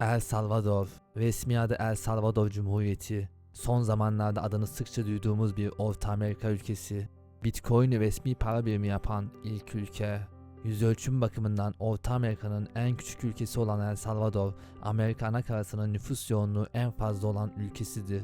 El Salvador, resmi adı El Salvador Cumhuriyeti. Son zamanlarda adını sıkça duyduğumuz bir Orta Amerika ülkesi. Bitcoin'i resmi para birimi yapan ilk ülke. Yüz ölçüm bakımından Orta Amerika'nın en küçük ülkesi olan El Salvador, Amerika anakarasının nüfus yoğunluğu en fazla olan ülkesidir.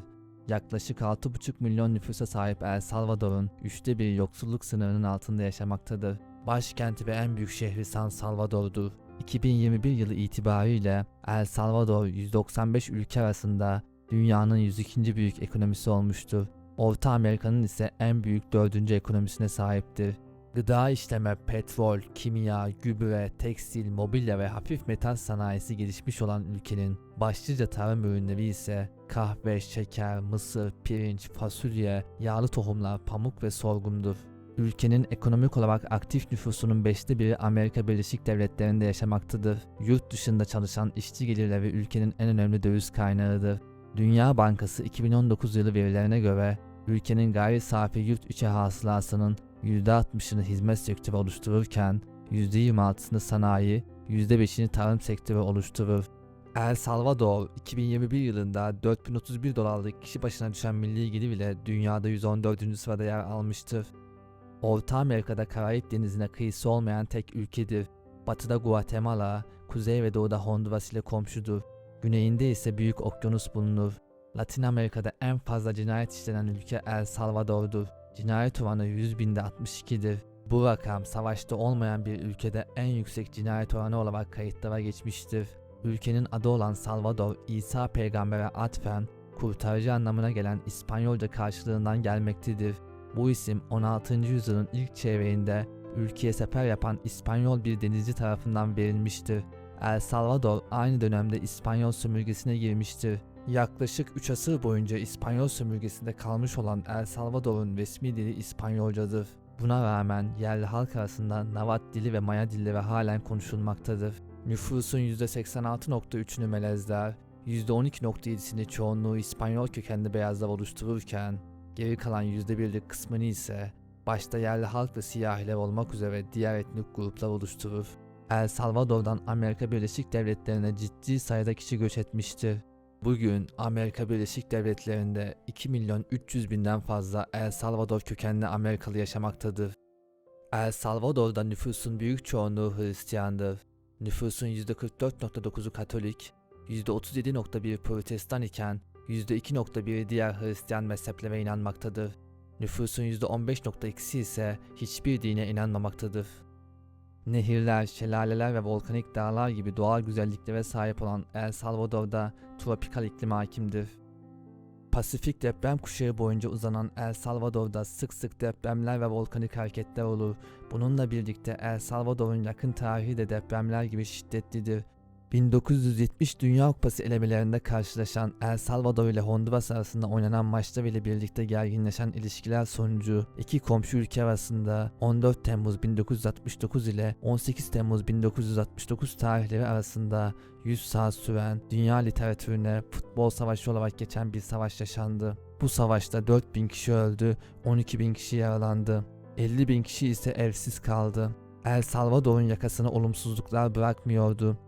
Yaklaşık 6,5 milyon nüfusa sahip El Salvador'un üçte bir yoksulluk sınırının altında yaşamaktadır. Başkenti ve en büyük şehri San Salvador'dur. 2021 yılı itibariyle El Salvador 195 ülke arasında dünyanın 102. büyük ekonomisi olmuştur. Orta Amerika'nın ise en büyük dördüncü ekonomisine sahiptir. Gıda işleme, petrol, kimya, gübre, tekstil, mobilya ve hafif metal sanayisi gelişmiş olan ülkenin başlıca tarım ürünleri ise kahve, şeker, mısır, pirinç, fasulye, yağlı tohumlar, pamuk ve sorgumdur. Ülkenin ekonomik olarak aktif nüfusunun beşte biri Amerika Birleşik Devletleri'nde yaşamaktadır. Yurt dışında çalışan işçi gelirleri ülkenin en önemli döviz kaynağıdır. Dünya Bankası 2019 yılı verilerine göre ülkenin gayri safi yurt içi hasılasının %60'ını hizmet sektörü oluştururken %26'sını sanayi, %5'ini tarım sektörü oluşturur. El Salvador 2021 yılında 4031 dolarlık kişi başına düşen milli gelir ile dünyada 114. sırada yer almıştır. Orta Amerika'da Karayip Denizi'ne kıyısı olmayan tek ülkedir. Batıda Guatemala, kuzey ve doğuda Honduras ile komşudur. Güneyinde ise Büyük Okyanus bulunur. Latin Amerika'da en fazla cinayet işlenen ülke El Salvador'dur. Cinayet oranı 100 binde 62'dir. Bu rakam savaşta olmayan bir ülkede en yüksek cinayet oranı olarak kayıtlara geçmiştir. Ülkenin adı olan Salvador, İsa peygambere atfen kurtarıcı anlamına gelen İspanyolca karşılığından gelmektedir. Bu isim 16. yüzyılın ilk çeyreğinde ülkeye sefer yapan İspanyol bir denizci tarafından verilmiştir. El Salvador aynı dönemde İspanyol sömürgesine girmiştir. Yaklaşık 3 asır boyunca İspanyol sömürgesinde kalmış olan El Salvador'un resmi dili İspanyolcadır. Buna rağmen yerli halk arasında Navat dili ve Maya dilleri halen konuşulmaktadır. Nüfusun %86.3'ünü melezler, %12.7'sini çoğunluğu İspanyol kökenli beyazlar oluştururken, geri kalan %1'lik kısmını ise başta yerli halk ve siyahiler olmak üzere diğer etnik gruplar oluşturur. El Salvador'dan Amerika Birleşik Devletleri'ne ciddi sayıda kişi göç etmiştir. Bugün Amerika Birleşik Devletleri'nde 2 milyon 300 binden fazla El Salvador kökenli Amerikalı yaşamaktadır. El Salvador'da nüfusun büyük çoğunluğu Hristiyandır. Nüfusun %44.9'u Katolik, %37.1 Protestan iken %2.1'i diğer Hristiyan mezheplere inanmaktadır. Nüfusun %15.2'si ise hiçbir dine inanmamaktadır. Nehirler, şelaleler ve volkanik dağlar gibi doğal güzelliklere sahip olan El Salvador'da tropikal iklim hakimdir. Pasifik deprem kuşağı boyunca uzanan El Salvador'da sık sık depremler ve volkanik hareketler olur. Bununla birlikte El Salvador'un yakın tarihi de depremler gibi şiddetlidir. 1970 Dünya Kupası elemelerinde karşılaşan El Salvador ile Honduras arasında oynanan maçlar ile birlikte gerginleşen ilişkiler sonucu iki komşu ülke arasında 14 Temmuz 1969 ile 18 Temmuz 1969 tarihleri arasında 100 saat süren dünya literatürüne futbol savaşı olarak geçen bir savaş yaşandı. Bu savaşta 4000 kişi öldü, 12 bin kişi yaralandı. 50 bin kişi ise evsiz kaldı. El Salvador'un yakasına olumsuzluklar bırakmıyordu.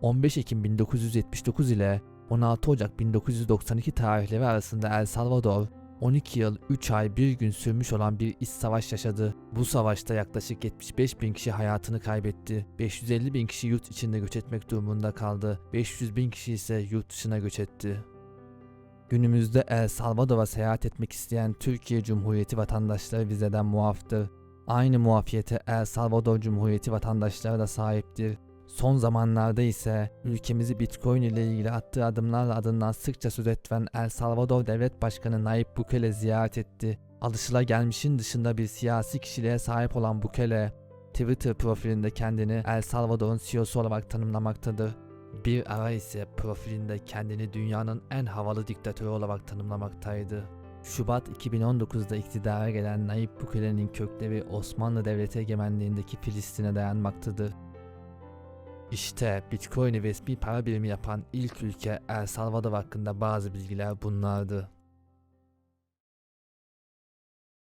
15 Ekim 1979 ile 16 Ocak 1992 tarihleri arasında El Salvador 12 yıl 3 ay 1 gün sürmüş olan bir iç savaş yaşadı. Bu savaşta yaklaşık 75 bin kişi hayatını kaybetti. 550 bin kişi yurt içinde göç etmek durumunda kaldı. 500 bin kişi ise yurt dışına göç etti. Günümüzde El Salvador'a seyahat etmek isteyen Türkiye Cumhuriyeti vatandaşları vizeden muaftır. Aynı muafiyete El Salvador Cumhuriyeti vatandaşları da sahiptir. Son zamanlarda ise ülkemizi Bitcoin ile ilgili attığı adımlarla adından sıkça söz ettiren El Salvador Devlet Başkanı Nayib Bukele ziyaret etti. Alışılagelmişin dışında bir siyasi kişiliğe sahip olan Bukele, Twitter profilinde kendini El Salvador'un CEO'su olarak tanımlamaktadır. Bir ara ise profilinde kendini dünyanın en havalı diktatörü olarak tanımlamaktaydı. Şubat 2019'da iktidara gelen Nayib Bukele'nin kökleri Osmanlı Devleti egemenliğindeki Filistin'e dayanmaktadır. İşte Bitcoin'i resmi para birimi yapan ilk ülke El Salvador hakkında bazı bilgiler bunlardı.